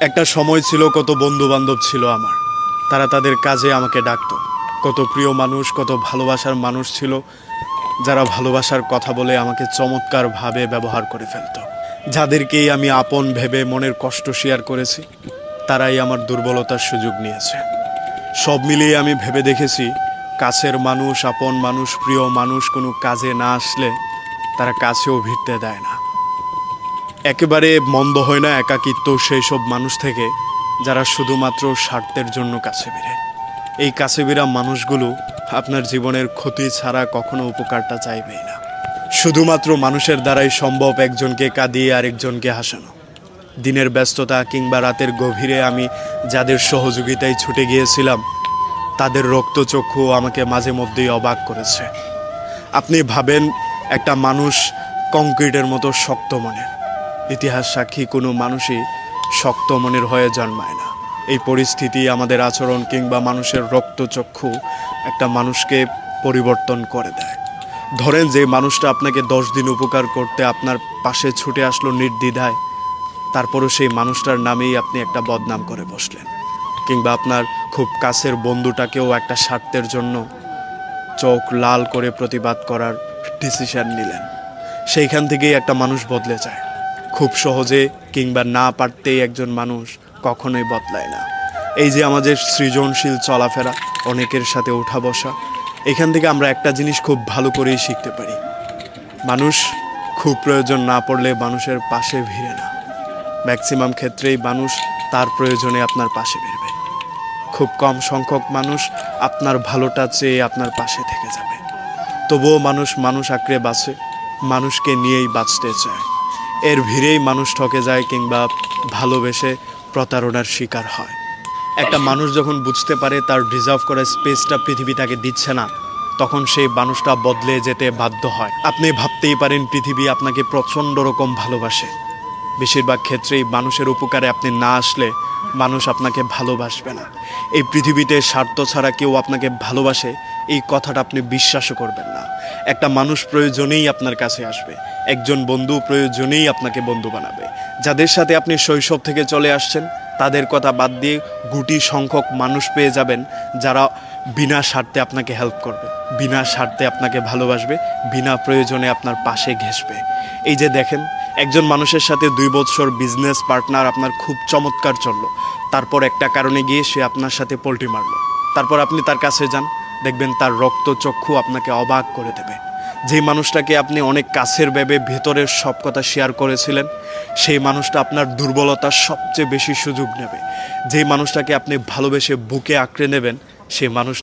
একটা সময় ছিল কত বন্ধু বান্ধব ছিল আমার। তারা তাদের কাজে আমাকে ডাকতো। কত প্রিয় মানুষ, কত ভালোবাসার মানুষ ছিল, যারা ভালোবাসার কথা বলে আমাকে চমৎকারভাবে ব্যবহার করে ফেলতো। যাদেরকেই আমি আপন ভেবে মনের কষ্ট শেয়ার করেছি, তারাই আমার দুর্বলতার সুযোগ নিয়েছে। সব মিলিয়ে আমি ভেবে দেখেছি, কাছের মানুষ, আপন মানুষ, প্রিয় মানুষ কোনো কাজে না আসলে তারা কাছেও ভিড়তে দেয় না। একেবারে মন্দ হয় না একাকিত্ব সেই সব মানুষ থেকে, যারা শুধুমাত্র স্বার্থের জন্য কাছে বেরে এই কাছে বেরা মানুষগুলো আপনার জীবনের ক্ষতি ছাড়া কখনো উপকারটা চাইবেই না। শুধুমাত্র মানুষের দ্বারাই সম্ভব একজনকে কাঁদিয়ে আরেকজনকে হাসানো। দিনের ব্যস্ততা কিংবা রাতের গভীরে আমি যাদের সহযোগিতায় ছুটে গিয়েছিলাম, তাদের রক্তচক্ষু আমাকে মাঝে মধ্যেই অবাক করেছে। আপনি ভাবেন একটা মানুষ কংক্রিটের মতো শক্ত মনের। ইতিহাস সাক্ষী কোনো মানুষই শক্ত মনের হয়ে জন্মায় না। এই পরিস্থিতি আমাদের আচরণ কিংবা মানুষের রক্তচক্ষু একটা মানুষকে পরিবর্তন করে দেয়। ধরেন যে মানুষটা আপনাকে দশ দিন উপকার করতে আপনার পাশে ছুটে আসলো নির্দ্বিধায়, তারপরও সেই মানুষটার নামেই আপনি একটা বদনাম করে বসলেন। কিংবা আপনার খুব কাছের বন্ধুটাকেও একটা স্বার্থের জন্য চোখ লাল করে প্রতিবাদ করার ডিসিশন নিলেন। সেইখান থেকেই একটা মানুষ বদলে যায়। খুব সহজে কিংবা না পারতেই একজন মানুষ কখনোই বদলায় না। এই যে আমাদের সৃজনশীল চলাফেরা, অনেকের সাথে ওঠা বসা, এখান থেকে আমরা একটা জিনিস খুব ভালো করেই শিখতে পারি। মানুষ খুব প্রয়োজন না পড়লে মানুষের পাশে ভিড়ে না। ম্যাক্সিমাম ক্ষেত্রেই মানুষ তার প্রয়োজনে আপনার পাশে ভিড়বে। খুব কম সংখ্যক মানুষ আপনার ভালোটা চেয়ে আপনার পাশে থেকে যাবে। তবুও মানুষ মানুষ আঁকড়ে বাঁচে, মানুষকে নিয়েই বাঁচতে চায়। এর ভিড়েই মানুষ ঠকে যায় কিংবা ভালোবেসে প্রতারণার শিকার হয়। একটা মানুষ যখন বুঝতে পারে তার ডিজার্ভ করা স্পেসটা পৃথিবী তাকে দিচ্ছে না, তখন সেই মানুষটা বদলে যেতে বাধ্য হয়। আপনি ভাবতেই পারেন পৃথিবী আপনাকে প্রচণ্ড রকম ভালোবাসে। বেশিরভাগ ক্ষেত্রেই মানুষের উপকারে আপনি না আসলে মানুষ আপনাকে ভালোবাসবে না। এই পৃথিবীতে স্বার্থ ছাড়া কেউ আপনাকে ভালোবাসে, এই কথাটা আপনি বিশ্বাসও করবেন না। একটা মানুষ প্রয়োজনেই আপনার কাছে আসবে। একজন বন্ধু প্রয়োজনেই আপনাকে বন্ধু বানাবে। যাদের সাথে আপনি শৈশব থেকে চলে আসছেন, তাদের কথা বাদ দিয়ে গুটি সংখ্যক মানুষ পেয়ে যাবেন, যারা বিনা স্বার্থে আপনাকে হেল্প করবে, বিনা স্বার্থে আপনাকে ভালোবাসবে, বিনা প্রয়োজনে আপনার পাশে ঘেসবে এই যে দেখেন, একজন মানুষের সাথে দুই বছর বিজনেস পার্টনার আপনার খুব চমৎকার চলল। তারপর একটা কারণে গিয়ে সে আপনার সাথে পোলট্রি মারলো। তারপর আপনি তার কাছে যান দেখবেন তার রক্তচক্ষু আপনাকে অবাক করে দেবে। যে মানুষটাকে আপনি অনেক কাছের ভেবে ভেতরের সব কথা শেয়ার করেছিলেন, সেই মানুষটা আপনার দুর্বলতার সবচেয়ে বেশি সুযোগ নেবে। যে মানুষটাকে আপনি ভালোবেসে বুকে আঁকড়ে নেবেন, সেই মানুষ